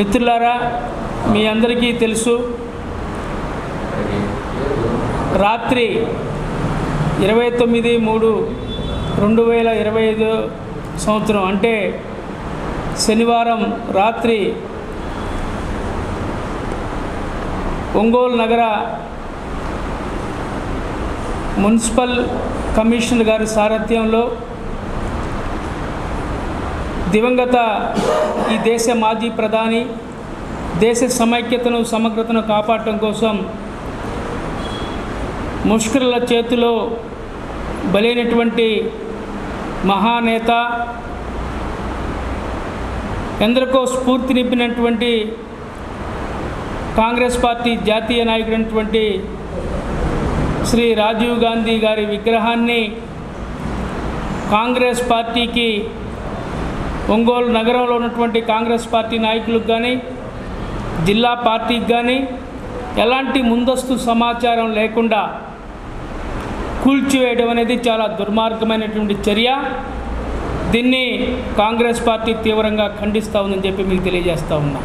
మిత్రులారా మీ అందరికీ తెలుసు రాత్రి ఇరవై తొమ్మిది మూడు రెండు వేల ఇరవై ఐదు సంవత్సరం అంటే శనివారం రాత్రి ఒంగోలు నగర మున్సిపల్ కమిషనర్ గారి సారథ్యంలో దివంగత ఈ దేశ మాజీ ప్రధాని దేశ సమైక్యతను సమగ్రతను కాపాడటం కోసం ముష్కరుల చేతిలో బలైనటువంటి మహానేత ఎందరికో స్ఫూర్తి నింపినటువంటి కాంగ్రెస్ పార్టీ జాతీయ నాయకుడైనటువంటి శ్రీ రాజీవ్ గాంధీ గారి విగ్రహాన్ని కాంగ్రెస్ పార్టీకి ఒంగోలు నగరంలో ఉన్నటువంటి కాంగ్రెస్ పార్టీ నాయకులకు కానీ జిల్లా పార్టీకి కానీ ఎలాంటి ముందస్తు సమాచారం లేకుండా కూల్చివేయడం అనేది చాలా దుర్మార్గమైనటువంటి చర్య. దీన్ని కాంగ్రెస్ పార్టీ తీవ్రంగా ఖండిస్తూ ఉందని చెప్పి మీకు తెలియజేస్తూ ఉన్నా.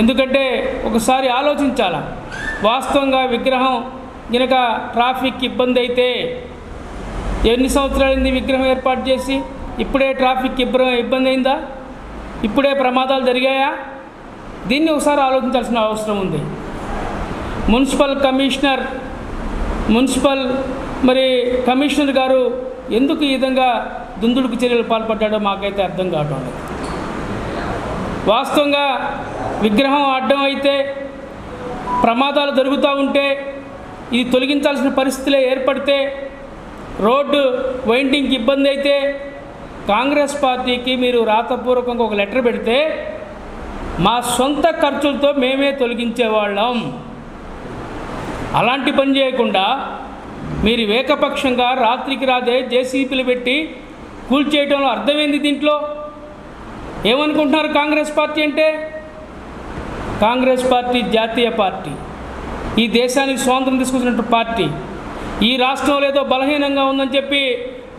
ఎందుకంటే ఒకసారి ఆలోచించాలా వాస్తవంగా విగ్రహం గనక ట్రాఫిక్ ఇబ్బంది అయితే ఎన్ని సంవత్సరాలైంది విగ్రహం ఏర్పాటు చేసి? ఇప్పుడే ట్రాఫిక్ ఇబ్బ ఇబ్బంది అయిందా ఇప్పుడే ప్రమాదాలు జరిగాయా? దీన్ని ఒకసారి ఆలోచించాల్సిన అవసరం ఉంది. మున్సిపల్ కమిషనర్ మున్సిపల్ మరి కమిషనర్ గారు ఎందుకు ఈ విధంగా దుందుడుకు చర్యలు పాల్పడ్డాడో మాకైతే అర్థం కావటం లేదు. వాస్తవంగా విగ్రహం అడ్డం అయితే ప్రమాదాలు జరుగుతూ ఉంటే ఇది తొలగించాల్సిన పరిస్థితులే ఏర్పడితే రోడ్డు వైండింగ్కి ఇబ్బంది అయితే కాంగ్రెస్ పార్టీకి మీరు రాతపూర్వకంగా ఒక లెటర్ పెడితే మా సొంత ఖర్చులతో మేమే తొలగించేవాళ్ళం. అలాంటి పని చేయకుండా మీరు ఏకపక్షంగా రాత్రికి రాదే జేసీపీలు పెట్టి కూల్చేయడంలో అర్థమైంది దీంట్లో? ఏమనుకుంటున్నారు కాంగ్రెస్ పార్టీ అంటే? కాంగ్రెస్ పార్టీ జాతీయ పార్టీ. ఈ దేశానికి స్వాతంత్రం తీసుకొచ్చినట్టు పార్టీ. ఈ రాష్ట్రంలో ఏదో బలహీనంగా ఉందని చెప్పి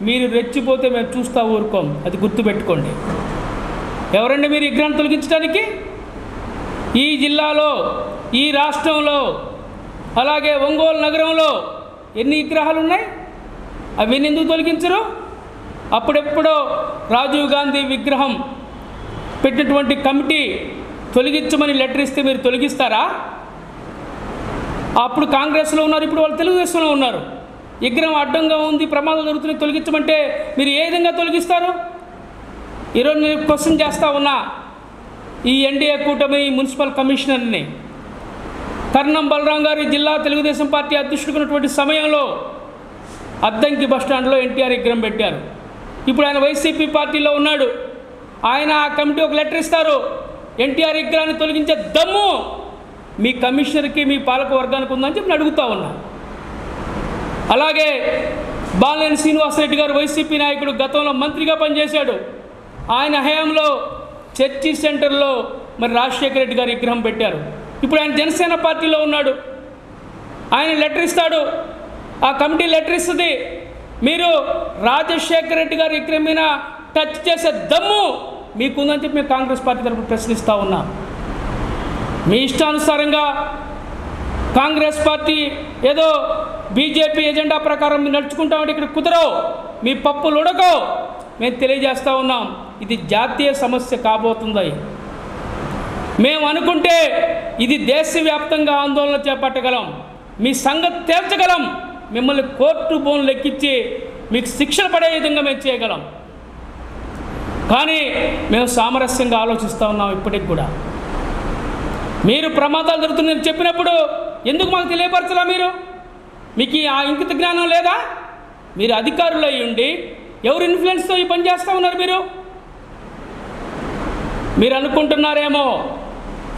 మీరు రెచ్చిపోతే మేము చూస్తా ఊరుకోం. అది గుర్తుపెట్టుకోండి. ఎవరండి మీరు విగ్రహం తొలగించడానికి? ఈ జిల్లాలో ఈ రాష్ట్రంలో అలాగే ఒంగోలు నగరంలో ఎన్ని విగ్రహాలు ఉన్నాయి అవి ఎందుకు తొలగించరు? అప్పుడెప్పుడో రాజీవ్ గాంధీ విగ్రహం పెట్టినటువంటి కమిటీ తొలగించమని లెటర్ ఇస్తే మీరు తొలగిస్తారా? అప్పుడు కాంగ్రెస్లో ఉన్నారు ఇప్పుడు వాళ్ళు తెలుగుదేశంలో ఉన్నారు. విగ్రహం అడ్డంగా ఉంది ప్రమాదం జరుగుతున్నాయి తొలగించమంటే మీరు ఏ విధంగా తొలగిస్తారు? ఈరోజు నేను క్వశ్చన్ చేస్తూ ఉన్నా ఈ ఎన్డీఏ కూటమి మున్సిపల్ కమిషనర్ని. కర్ణం బలరాం గారి జిల్లా తెలుగుదేశం పార్టీ అధ్యక్షుడుకున్నటువంటి సమయంలో అద్దంకి బస్టాండ్లో ఎన్టీఆర్ విగ్రహం పెట్టారు. ఇప్పుడు ఆయన వైసీపీ పార్టీలో ఉన్నాడు. ఆయన ఆ కమిటీ ఒక లెటర్ ఇస్తారు ఎన్టీఆర్ విగ్రహాన్ని తొలగించే దమ్ము మీ కమిషనర్కి మీ పాలక వర్గానికి ఉందని చెప్పి అడుగుతా ఉన్నా. అలాగే బాలినేని శ్రీనివాసరెడ్డి గారు వైసీపీ నాయకుడు గతంలో మంత్రిగా పనిచేశాడు. ఆయన హయాంలో చర్చి సెంటర్లో మరి రాజశేఖర రెడ్డి గారి విగ్రహం పెట్టారు. ఇప్పుడు ఆయన జనసేన పార్టీలో ఉన్నాడు. ఆయన లెటర్ ఇస్తాడు. ఆ కమిటీ లెటర్ ఇస్తుంది. మీరు రాజశేఖర రెడ్డి గారి విగ్రహం మీద టచ్ చేసే దమ్ము మీకుందని చెప్పి మేము కాంగ్రెస్ పార్టీ తరఫున ప్రశ్నిస్తూ ఉన్నాం. మీ ఇష్టానుసారంగా కాంగ్రెస్ పార్టీ ఏదో బీజేపీ ఎజెండా ప్రకారం మీరు నడుచుకుంటామంటే ఇక్కడ కుదరవు. మీ పప్పులు ఉడకవు. మేము తెలియజేస్తూ ఉన్నాం. ఇది జాతీయ సమస్య కాబోతుంది. మేము అనుకుంటే ఇది దేశవ్యాప్తంగా ఆందోళన చేపట్టగలం. మీ సంగతి తేల్చగలం. మిమ్మల్ని కోర్టు బోన్ లెక్కించి మీకు శిక్షలు పడే విధంగా మేము చేయగలం. కానీ మేము సామరస్యంగా ఆలోచిస్తూ ఉన్నాం ఇప్పటికి కూడా. మీరు ప్రమాదాలు జరుగుతున్నాయని చెప్పినప్పుడు ఎందుకు మాకు తెలియపరచలా మీరు? మీకు ఆ ఇంకిత జ్ఞానం లేదా? మీరు అధికారులు ఉండి ఎవరు ఇన్ఫ్లుయెన్స్తో ఈ పని చేస్తూ ఉన్నారు మీరు? మీరు అనుకుంటున్నారేమో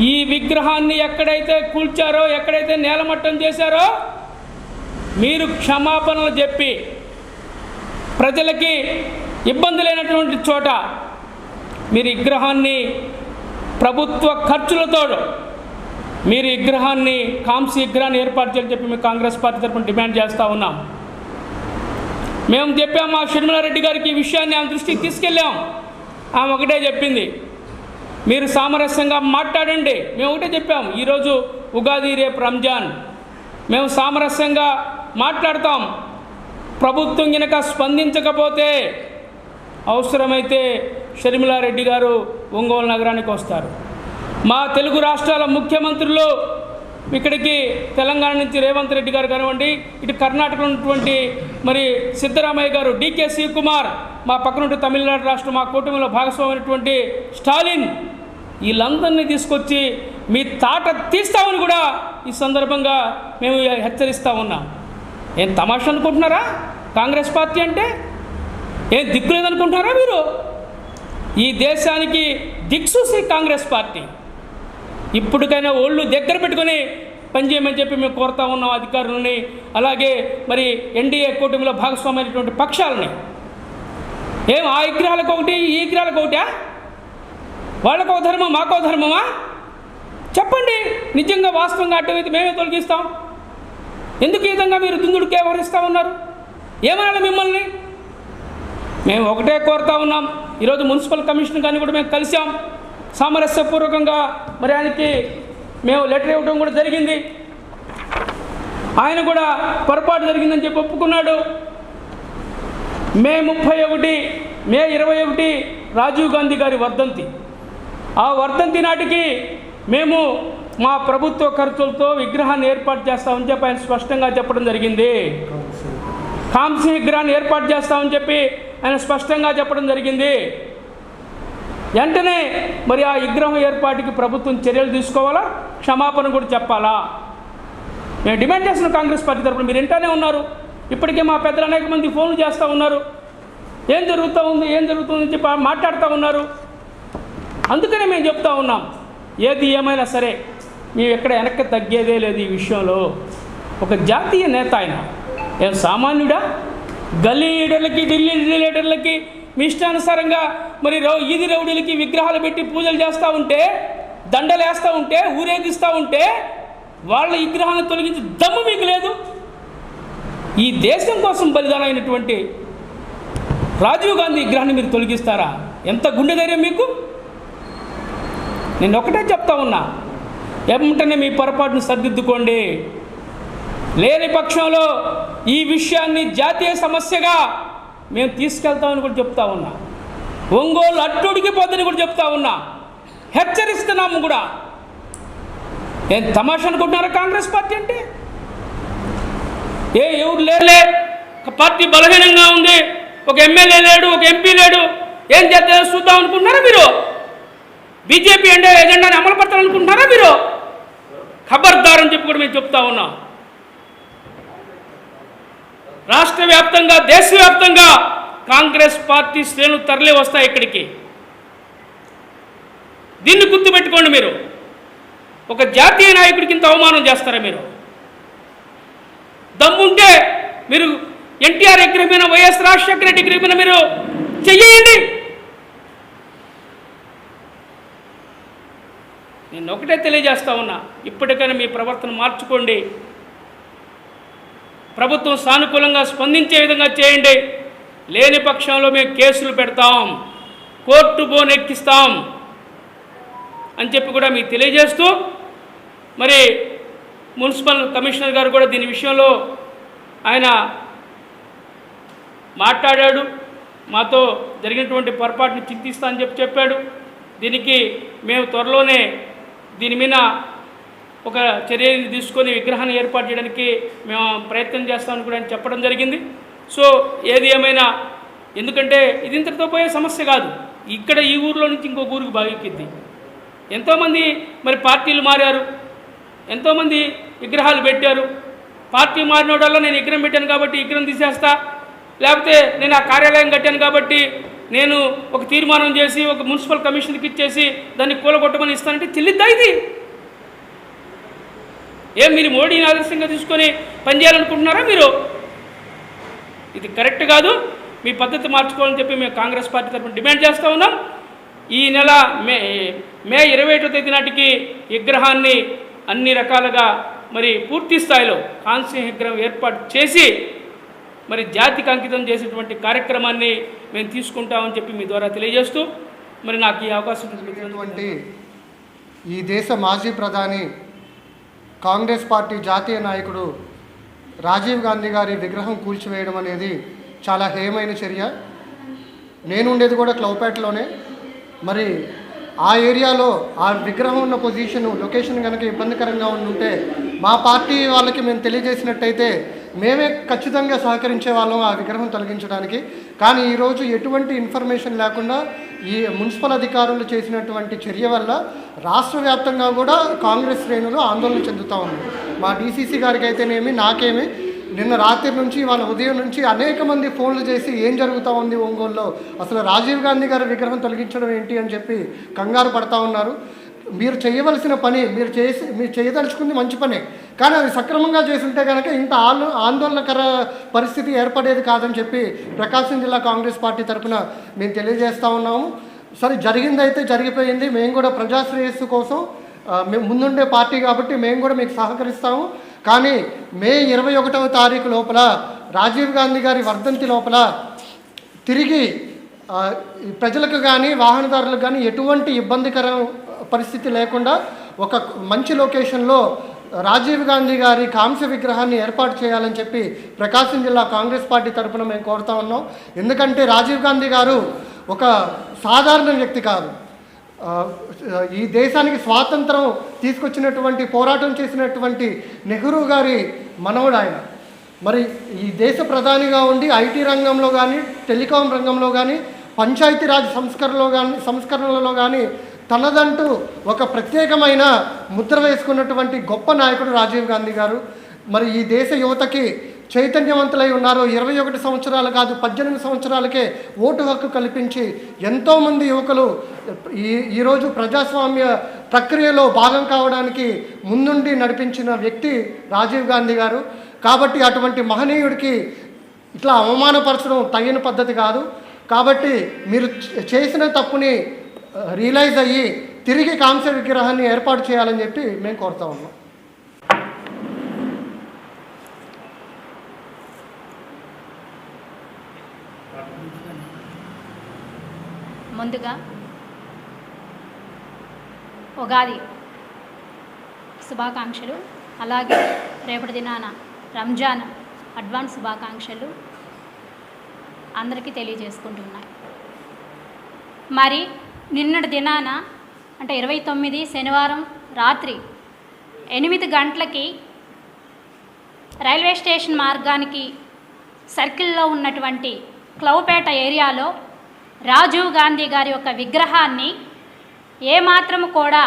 ఈ విగ్రహాన్ని ఎక్కడైతే కూల్చారో ఎక్కడైతే నేలమట్టం చేశారో మీరు క్షమాపణలు చెప్పి ప్రజలకి ఇబ్బంది లేనటువంటి చోట మీరు విగ్రహాన్ని ప్రభుత్వ ఖర్చులతో మీరు విగ్రహాన్ని కాంస్య విగ్రహాన్ని ఏర్పాటు చేయాలని చెప్పి మేము కాంగ్రెస్ పార్టీ తరఫున డిమాండ్ చేస్తూ ఉన్నాం. మేము చెప్పాం మా షర్మిలారెడ్డి గారికి ఈ విషయాన్ని ఆమె దృష్టికి తీసుకెళ్ళాం. ఆమె ఒకటే చెప్పింది మీరు సామరస్యంగా మాట్లాడండి. మేము ఒకటే చెప్పాము ఈరోజు ఉగాది రేపు రంజాన్. మేము సామరస్యంగా మాట్లాడతాం. ప్రభుత్వం కనుక స్పందించకపోతే అవసరమైతే షర్మిలారెడ్డి గారు ఒంగోలు నగరానికి వస్తారు. మా తెలుగు రాష్ట్రాల ముఖ్యమంత్రులు ఇక్కడికి తెలంగాణ నుంచి రేవంత్ రెడ్డి గారు కానివ్వండి ఇటు కర్ణాటకలో ఉన్నటువంటి మరి సిద్ధరామయ్య గారు డికే శివకుమార్ మా పక్కన తమిళనాడు రాష్ట్రం మా కూటమిలో భాగస్వామైనటువంటి స్టాలిన్ వీళ్ళందరినీ తీసుకొచ్చి మీ తాట తీస్తామని కూడా ఈ సందర్భంగా మేము హెచ్చరిస్తూ ఉన్నాం. ఏం తమాషా అనుకుంటున్నారా? కాంగ్రెస్ పార్టీ అంటే? ఏం దిక్కు లేదనుకుంటున్నారా మీరు? ఈ దేశానికి దిక్సూసి కాంగ్రెస్ పార్టీ. ఇప్పటికైనా ఒళ్ళు దగ్గర పెట్టుకొని పనిచేయమని చెప్పి మేము కోరుతా ఉన్నాం అధికారులని. అలాగే మరి ఎన్డీఏ కూటమిలో భాగస్వామైనటువంటి పక్షాలని. ఏం ఆ విగ్రహాలకు ఒకటి ఈ విగ్రహాలకు ఒకటా? వాళ్ళకో ధర్మం మాకో ధర్మమా? చెప్పండి. నిజంగా వాస్తవంగా అడ్డమైతే మేమే తొలగిస్తాం. ఎందుకు ఈ విధంగా మీరు దుందుడికి వ్యవహరిస్తూ ఉన్నారు? ఏమనాలి మిమ్మల్ని? మేము ఒకటే కోరుతా ఉన్నాం. ఈరోజు మున్సిపల్ కమిషన్ కానీ కూడా మేము కలిసాం సామరస్యపూర్వకంగా మరి ఆయనకి మేము లెటర్ ఇవ్వడం కూడా జరిగింది. ఆయన కూడా పొరపాటు జరిగిందని చెప్పి ఒప్పుకున్నాడు. మే ముప్పై ఒకటి మే ఇరవై ఒకటి రాజీవ్ గాంధీ గారి వర్ధంతి. ఆ వర్ధంతి నాటికి మేము మా ప్రభుత్వ ఖర్చులతో విగ్రహాన్ని ఏర్పాటు చేస్తామని చెప్పి ఆయన స్పష్టంగా చెప్పడం జరిగింది. కాంసీ విగ్రహాన్ని ఏర్పాటు చేస్తామని చెప్పి ఆయన స్పష్టంగా చెప్పడం జరిగింది. వెంటనే మరి ఆ విగ్రహం ఏర్పాటుకి ప్రభుత్వం చర్యలు తీసుకోవాలా? క్షమాపణ కూడా చెప్పాలా? మేము డిమాండ్ చేసిన కాంగ్రెస్ పార్టీ తరఫున మీరు ఇంటానే ఉన్నారు. ఇప్పటికే మా పెద్దలు అనేక మంది ఫోన్లు చేస్తూ ఉన్నారు. ఏం జరుగుతూ ఉంది ఏం జరుగుతుందని చెప్పి మాట్లాడుతూ ఉన్నారు. అందుకనే మేము చెప్తా ఉన్నాం. ఏది ఏమైనా సరే మేము ఎక్కడ వెనక్కి తగ్గేదే లేదు ఈ విషయంలో. ఒక జాతీయ నేత ఆయన. ఏం సామాన్యుడా? గల్లీ లీడర్లకి ఢిల్లీ లీడర్లకి మీ ఇష్టానుసారంగా మరి రౌ ఈది రౌడీలకి విగ్రహాలు పెట్టి పూజలు చేస్తూ ఉంటే దండలు వేస్తూ ఉంటే ఊరేగిస్తూ ఉంటే వాళ్ళ విగ్రహాన్ని తొలగించి దమ్ము మీకు లేదు. ఈ దేశం కోసం బలిదానమైనటువంటి రాజీవ్ గాంధీ విగ్రహాన్ని మీరు తొలగిస్తారా? ఎంత గుండె ధైర్యం మీకు? నేను ఒకటే చెప్తా ఉన్నా. వెంటనే మీ పొరపాటును సర్దిద్దుకోండి. లేని పక్షంలో ఈ విషయాన్ని జాతీయ సమస్యగా మేము తీసుకెళ్తామని కూడా చెప్తా ఉన్నా. ఒంగోలు అట్టుడికి పోద్దని కూడా చెప్తా ఉన్నా. హెచ్చరిస్తున్నాము కూడా. ఏం తమాషా అనుకుంటున్నారా కాంగ్రెస్ పార్టీ అంటే? ఏ ఎవరు లేలే ఒక పార్టీ బలహీనంగా ఉంది. ఒక ఎమ్మెల్యే లేడు ఒక ఎంపీ లేడు. ఏం చేద్దాం చూద్దాం అనుకుంటున్నారా మీరు? బీజేపీ అంటే ఎజెండాని అమలు పరచాలనుకుంటున్నారా మీరు ఖబర్దారని చెప్పి కూడా మేము చెప్తా ఉన్నాం. రాష్ట్ర వ్యాప్తంగా దేశవ్యాప్తంగా కాంగ్రెస్ పార్టీ శ్రేణులు తరలి వస్తాయి ఇక్కడికి. దీన్ని గుర్తుపెట్టుకోండి మీరు. ఒక జాతీయ నాయకుడికి ఇంత అవమానం చేస్తారా మీరు? దమ్ముంటే మీరు ఎన్టీఆర్ ఎగ్రీ మీద వైఎస్ రాజశేఖర రెడ్డి మీద మీరు చెయ్యండి. నేను ఒకటే తెలియజేస్తా ఉన్నా ఇప్పటికైనా మీ ప్రవర్తన మార్చుకోండి. ప్రభుత్వం సానుకూలంగా స్పందించే విధంగా చేయండి. లేని పక్షంలో మేము కేసులు పెడతాం. కోర్టు బోనెక్కిస్తాం. అని చెప్పి కూడా మీకు తెలియజేస్తూ మరి మున్సిపల్ కమిషనర్ గారు కూడా దీని విషయంలో ఆయన మాట్లాడాడు. మాతో జరిగినటువంటి పొరపాటుని చింతిస్తా అని చెప్పి చెప్పాడు. దీనికి మేము త్వరలోనే దీని మీద ఒక చర్యని తీసుకొని విగ్రహాన్ని ఏర్పాటు చేయడానికి మేము ప్రయత్నం చేస్తామని కూడా చెప్పడం జరిగింది. సో ఏది ఏమైనా ఎందుకంటే ఇది ఇంతటితో పోయే సమస్య కాదు. ఇక్కడ ఈ ఊరిలో నుంచి ఇంకొక ఊరికి బాగెక్కింది ఎంతోమంది మరి పార్టీలు మారారు. ఎంతోమంది విగ్రహాలు పెట్టారు. పార్టీ మారినోడల్లా నేను విగ్రహం పెట్టాను కాబట్టి విగ్రహం తీసేస్తా. లేకపోతే నేను ఆ కార్యాలయం కట్టాను కాబట్టి నేను ఒక తీర్మానం చేసి ఒక మున్సిపల్ కమిషన్కి ఇచ్చేసి దాన్ని కూలగొట్టమని ఇస్తానంటే చెల్లిద్దా ఇది? ఏం మీరు మోడీని ఆదర్శంగా తీసుకొని పనిచేయాలనుకుంటున్నారా మీరు? ఇది కరెక్ట్ కాదు. మీ పద్ధతి మార్చుకోవాలని చెప్పి మేము కాంగ్రెస్ పార్టీ తరఫున డిమాండ్ చేస్తూ ఉన్నాం. ఈ నెల మే మే ఇరవై ఒకటో తేదీ నాటికి విగ్రహాన్ని అన్ని రకాలుగా మరి పూర్తి స్థాయిలో కాంస్య విగ్రహం ఏర్పాటు చేసి మరి జాతికి అంకితం చేసేటువంటి కార్యక్రమాన్ని మేము తీసుకుంటామని చెప్పి మీ ద్వారా తెలియజేస్తూ మరి నాకు ఈ అవకాశం ఈ దేశ మాజీ ప్రధాని కాంగ్రెస్ పార్టీ జాతీయ నాయకుడు రాజీవ్ గాంధీ గారి విగ్రహం కూల్చివేయడం అనేది చాలా హేయమైన చర్య. నేను ఉండేది కూడా క్లౌపేటలోనే. మరి ఆ ఏరియాలో ఆ విగ్రహం ఉన్న పొజిషన్ లొకేషన్ కనుక ఇబ్బందికరంగా ఉంటే మా పార్టీ వాళ్ళకి మేము తెలియజేసినట్టయితే మేమే ఖచ్చితంగా సహకరించే వాళ్ళం ఆ విగ్రహం తొలగించడానికి. కానీ ఈరోజు ఎటువంటి ఇన్ఫర్మేషన్ లేకుండా ఈ మున్సిపల్ అధికారులు చేసినటువంటి చర్య వల్ల రాష్ట్ర వ్యాప్తంగా కూడా కాంగ్రెస్ శ్రేణులు ఆందోళన చెందుతూ ఉన్నారు మా డీసీసీ గారికి అయితేనేమి నాకేమి నిన్న రాత్రి నుంచి వాళ్ళ ఉదయం నుంచి అనేక మంది ఫోన్లు చేసి ఏం జరుగుతూ ఉంది ఒంగోలులో? అసలు రాజీవ్ గాంధీ గారి విగ్రహం తొలగించడం ఏంటి అని చెప్పి కంగారు పడతా ఉన్నారు. మీరు చేయవలసిన పని మీరు చేసి మీరు చేయదలుచుకుంది మంచి పనే. కానీ అది సక్రమంగా చేస్తుంటే కనుక ఇంత ఆందో ఆందోళనకర పరిస్థితి ఏర్పడేది కాదని చెప్పి ప్రకాశం జిల్లా కాంగ్రెస్ పార్టీ తరఫున మేము తెలియజేస్తూ ఉన్నాము. సరే జరిగిందైతే జరిగిపోయింది. మేము కూడా ప్రజాశ్రేయస్సు కోసం మేము ముందుండే పార్టీ కాబట్టి మేము కూడా మీకు సహకరిస్తాము. కానీ మే ఇరవై ఒకటవ తారీఖు లోపల రాజీవ్ గాంధీ గారి వర్ధంతి లోపల తిరిగి ప్రజలకు కానీ వాహనదారులకు కానీ ఎటువంటి ఇబ్బందికరం పరిస్థితి లేకుండా ఒక మంచి లొకేషన్లో రాజీవ్ గాంధీ గారి కాంస్య విగ్రహాన్ని ఏర్పాటు చేయాలని చెప్పి ప్రకాశం జిల్లా కాంగ్రెస్ పార్టీ తరఫున మేము కోరుతా ఉన్నాం. ఎందుకంటే రాజీవ్ గాంధీ గారు ఒక సాధారణ వ్యక్తి కాదు. ఈ దేశానికి స్వాతంత్రం తీసుకొచ్చినటువంటి పోరాటం చేసినటువంటి నెహ్రూ గారి మనవడు ఆయన. మరి ఈ దేశ ప్రధానిగా ఉండి ఐటీ రంగంలో కానీ టెలికాం రంగంలో కానీ పంచాయతీరాజ్ సంస్కరణలో కానీ సంస్కరణలలో కానీ తనదంటూ ఒక ప్రత్యేకమైన ముద్ర వేసుకున్నటువంటి గొప్ప నాయకుడు రాజీవ్ గాంధీ గారు. మరి ఈ దేశ యువతకి చైతన్యవంతులై ఉన్నారు ఇరవై ఒకటి సంవత్సరాలు కాదు పద్దెనిమిది సంవత్సరాలకే ఓటు హక్కు కల్పించి ఎంతోమంది యువకులు ఈ ఈరోజు ప్రజాస్వామ్య ప్రక్రియలో భాగం కావడానికి ముందుండి నడిపించిన వ్యక్తి రాజీవ్ గాంధీ గారు. కాబట్టి అటువంటి మహనీయుడికి ఇట్లా అవమానపరచడం తగిన పద్ధతి కాదు. కాబట్టి మీరు చేసిన తప్పుని రియలైజ్ అయ్యి తిరిగి కాంస్య విగ్రహాన్ని ఏర్పాటు చేయాలని చెప్పి మేము కోరుతా ఉన్నాం. ముందుగా ఉగాది శుభాకాంక్షలు అలాగే రేపటి దినాన రంజాన్ అడ్వాన్స్ శుభాకాంక్షలు అందరికీ తెలియజేసుకుంటున్నాయి. మరి నిన్నటి దినాన అంటే ఇరవై తొమ్మిది శనివారం రాత్రి ఎనిమిది గంటలకి రైల్వే స్టేషన్ మార్గానికి సర్కిల్లో ఉన్నటువంటి క్లౌపేట ఏరియాలో రాజీవ్ గాంధీ గారి యొక్క విగ్రహాన్ని ఏమాత్రము కూడా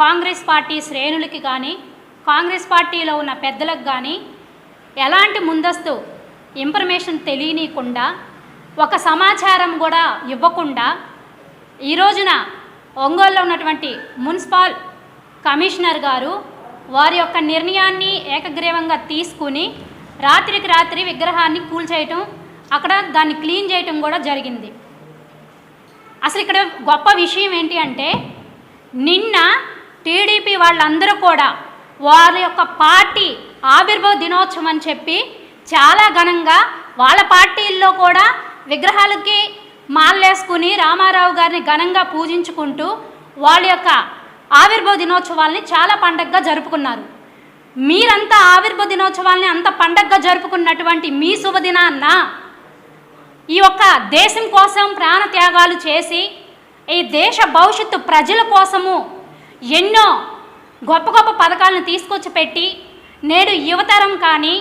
కాంగ్రెస్ పార్టీ శ్రేణులకి కానీ కాంగ్రెస్ పార్టీలో ఉన్న పెద్దలకు కానీ ఎలాంటి ముందస్తు ఇన్ఫర్మేషన్ తెలియనీయకుండా ఒక సమాచారం కూడా ఇవ్వకుండా ఈ రోజున ఒంగోలులో ఉన్నటువంటి మున్సిపల్ కమిషనర్ గారు వారి యొక్క నిర్ణయాన్ని ఏకగ్రీవంగా తీసుకుని రాత్రికి రాత్రి విగ్రహాన్ని కూల్చేయటం అక్కడ దాన్ని క్లీన్ చేయటం కూడా జరిగింది. అసలు ఇక్కడ గొప్ప విషయం ఏంటి అంటే నిన్న టీడీపీ వాళ్ళందరూ కూడా వారి యొక్క పార్టీ ఆవిర్భావ దినోత్సవం అని చెప్పి చాలా ఘనంగా వాళ్ళ పార్టీల్లో కూడా విగ్రహాలకి మాల్లేసుకుని రామారావు గారిని ఘనంగా పూజించుకుంటూ వాళ్ళ యొక్క ఆవిర్భవ దినోత్సవాల్ని చాలా పండగగా జరుపుకున్నారు. మీరంతా ఆవిర్భవ దినోత్సవాల్ని అంత పండగగా జరుపుకున్నటువంటి మీ శుభదినాన్న ఈ యొక్క దేశం కోసం ప్రాణ త్యాగాలు చేసి ఈ దేశ భవిష్యత్తు ప్రజల కోసము ఎన్నో గొప్ప గొప్ప పథకాలను తీసుకొచ్చి పెట్టి నేడు యువతరం కానీ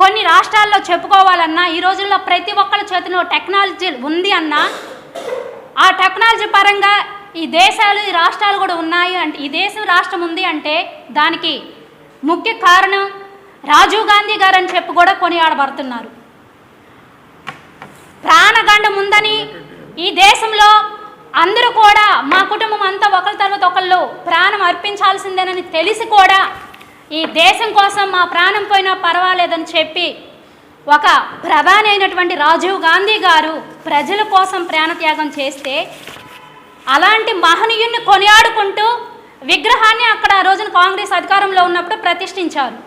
కొన్ని రాష్ట్రాల్లో చెప్పుకోవాలన్నా ఈ రోజుల్లో ప్రతి ఒక్కరి చేతిలో టెక్నాలజీ ఉంది అన్నా ఆ టెక్నాలజీ పరంగా ఈ దేశాలు ఈ రాష్ట్రాలు కూడా ఉన్నాయి అంటే ఈ దేశం రాష్ట్రం ఉంది అంటే దానికి ముఖ్య కారణం రాజీవ్ గాంధీ గారు అని చెప్పి కూడా కొనియాడబడుతున్నారు. ప్రాణగండం ఉందని ఈ దేశంలో అందరూ కూడా మా కుటుంబం అంతా ఒకరి తర్వాత ఒకళ్ళు ప్రాణం అర్పించాల్సిందేనని తెలిసి కూడా ఈ దేశం కోసం మా ప్రాణం పోయినా పర్వాలేదని చెప్పి ఒక ప్రధాని అయినటువంటి రాజీవ్ గాంధీ గారు ప్రజల కోసం ప్రాణత్యాగం చేస్తే అలాంటి మహనీయుణ్ణి కొనియాడుకుంటూ విగ్రహాన్ని అక్కడ ఆ రోజున కాంగ్రెస్ అధికారంలో ఉన్నప్పుడు ప్రతిష్ఠించారు.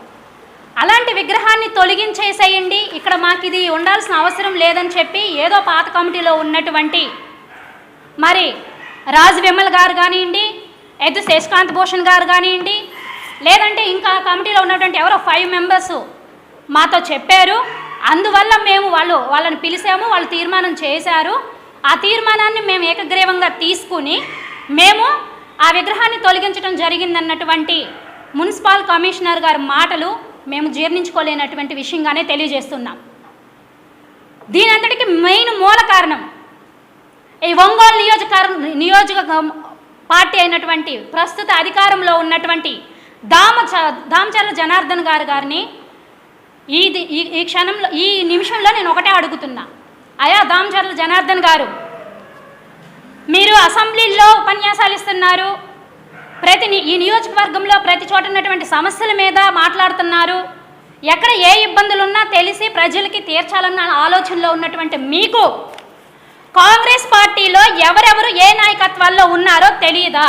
అలాంటి విగ్రహాన్ని తొలగించేసేయండి ఇక్కడ మాకు ఇది ఉండాల్సిన అవసరం లేదని చెప్పి ఏదో పాత కమిటీలో ఉన్నటువంటి మరి రాజు విమల్ గారు కానివ్వండి ఎద్దు శశికాంత్ భూషణ్ గారు కానివ్వండి లేదంటే ఇంకా కమిటీలో ఉన్నటువంటి ఎవరో ఫైవ్ మెంబర్స్ మాతో చెప్పారు. అందువల్ల మేము వాళ్ళు వాళ్ళని పిలిచాము వాళ్ళు తీర్మానం చేశారు. ఆ తీర్మానాన్ని మేము ఏకగ్రీవంగా తీసుకుని మేము ఆ విగ్రహాన్ని తొలగించడం జరిగిందన్నటువంటి మున్సిపల్ కమిషనర్ గారి మాటలు మేము జీర్ణించుకోలేనటువంటి విషయంగానే తెలియజేస్తున్నాం. దీని అంతటికి మెయిన్ మూల కారణం ఈ ఒంగోలు నియోజకవర్గ నియోజక పార్టీ అయినటువంటి ప్రస్తుత అధికారంలో ఉన్నటువంటి దామ దామచర్ల జనార్దన్ గారు గారిని ఈ ఈ ఈ క్షణంలో ఈ నిమిషంలో నేను ఒకటే అడుగుతున్నా. అయా దామచర్ల జనార్దన్ గారు మీరు అసెంబ్లీలో ఉపన్యాసాలు ఇస్తున్నారు. ప్రతి ఈ నియోజకవర్గంలో ప్రతి చోట ఉన్నటువంటి సమస్యల మీద మాట్లాడుతున్నారు. ఎక్కడ ఏ ఇబ్బందులు ఉన్నా తెలిసి ప్రజలకి తీర్చాలన్న ఆలోచనలో ఉన్నటువంటి మీకు కాంగ్రెస్ పార్టీలో ఎవరెవరు ఏ నాయకత్వాల్లో ఉన్నారో తెలియదా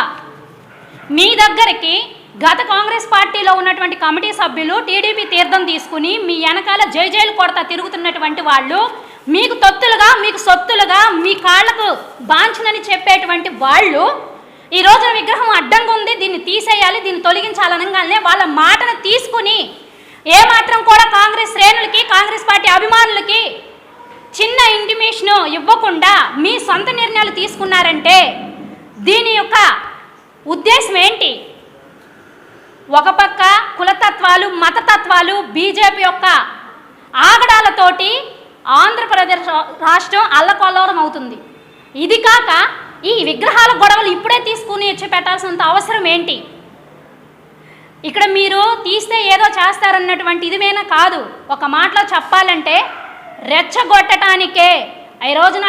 మీ దగ్గరికి గత కాంగ్రెస్ పార్టీలో ఉన్నటువంటి కమిటీ సభ్యులు టీడీపీ తీర్థం తీసుకుని మీ వెనకాల జైజైలు కొడత కొడతా తిరుగుతున్నటువంటి వాళ్ళు మీకు తొత్తులుగా మీకు సొత్తులుగా మీ కాళ్ళకు బాంచనని చెప్పేటువంటి వాళ్ళు ఈ రోజున విగ్రహం అడ్డంగా ఉంది దీన్ని తీసేయాలి దీన్ని తొలగించాలనగానే వాళ్ళ మాటను తీసుకుని ఏమాత్రం కూడా కాంగ్రెస్ శ్రేణులకి కాంగ్రెస్ పార్టీ అభిమానులకి చిన్న ఇంటిమేషన్ ఇవ్వకుండా మీ సొంత నిర్ణయాలు తీసుకున్నారంటే దీని యొక్క ఉద్దేశం ఏంటి? ఒక పక్క కులతత్వాలు మతతత్వాలు బీజేపీ యొక్క ఆగడాలతోటి ఆంధ్రప్రదేశ్ రాష్ట్రం అల్లకొల్లవరం అవుతుంది. ఇది కాక ఈ విగ్రహాల గొడవలు ఇప్పుడే తీసుకుని వచ్చి పెట్టాల్సినంత అవసరం ఏంటి? ఇక్కడ మీరు తీస్తే ఏదో చేస్తారన్నటువంటి ఇదిమేనా కాదు. ఒక మాటలో చెప్పాలంటే రెచ్చగొట్టడానికే ఈ రోజున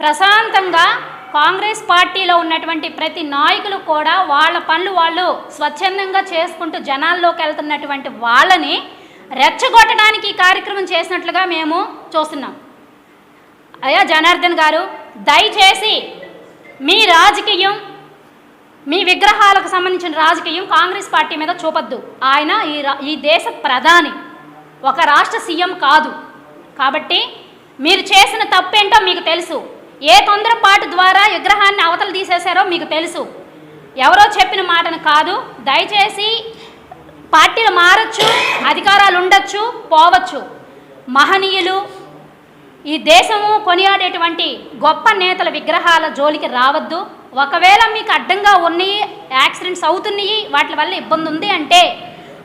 ప్రశాంతంగా కాంగ్రెస్ పార్టీలో ఉన్నటువంటి ప్రతి నాయకులు కూడా వాళ్ళ పనులు వాళ్ళు స్వచ్ఛందంగా చేసుకుంటూ జనాల్లోకి వెళ్తున్నటువంటి వాళ్ళని రెచ్చగొట్టడానికి ఈ కార్యక్రమం చేసినట్లుగా మేము చూస్తున్నాం. అయ్యా జనార్దన్ గారు దయచేసి మీ రాజకీయం మీ విగ్రహాలకు సంబంధించిన రాజకీయం కాంగ్రెస్ పార్టీ మీద చూపద్దు. ఆయన ఈ రా- ఈ దేశ ప్రధాని ఒక రాష్ట్ర సీఎం కాదు. కాబట్టి మీరు చేసిన తప్పేంటో మీకు తెలుసు. ఏ తొందరపాటు ద్వారా విగ్రహాన్ని అవతలు తీసేశారో మీకు తెలుసు. ఎవరో చెప్పిన మాటను కాదు. దయచేసి పార్టీలు మారచ్చు అధికారాలు ఉండొచ్చు పోవచ్చు. మహనీయులు ఈ దేశము కొనియాడేటువంటి గొప్ప నేతల విగ్రహాల జోలికి రావద్దు. ఒకవేళ మీకు అడ్డంగా ఉన్నాయి యాక్సిడెంట్స్ అవుతున్నాయి వాటి వల్ల ఇబ్బంది ఉంది అంటే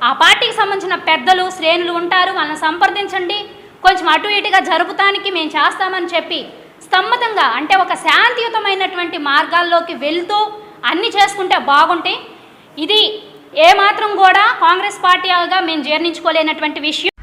ఆ పార్టీకి సంబంధించిన పెద్దలు శ్రేణులు ఉంటారు. వాళ్ళని సంప్రదించండి. కొంచెం అటు ఇటుగా జరుపుతానికి మేము చేస్తామని చెప్పి సమ్మతంగా అంటే ఒక శాంతియుతమైనటువంటి మార్గాల్లోకి వెళ్తూ అన్నీ చేసుకుంటే బాగుంటాయి ఇది ఏమాత్రం కూడా కాంగ్రెస్ పార్టీగా మేము జీర్ణించుకోలేనటువంటి విషయం.